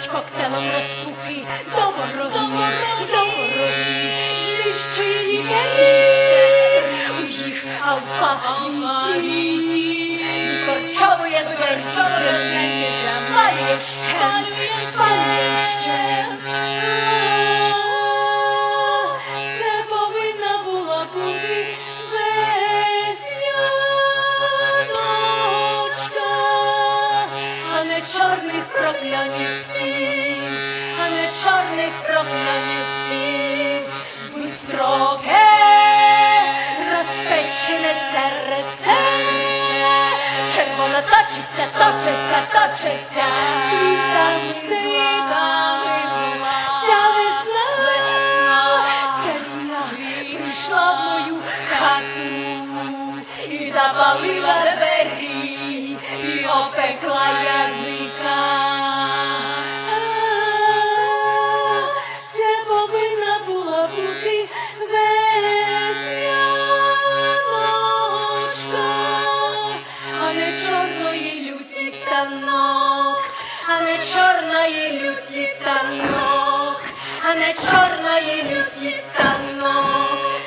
Хоч коктейлем розпуки. До ворогів, до ворогів, знищує літери у їх алфавіті, викорчовує зверху землі, спалює а не чорних проклянів спів, а не чорних проклянів спів, бистроке, розпечене серце, червоно точиться, точиться, точиться, квітами зла, ця весна, ця війна прийшла в мою хату і запалила двері, танок, а не чорної люті танок, а не чорної люті.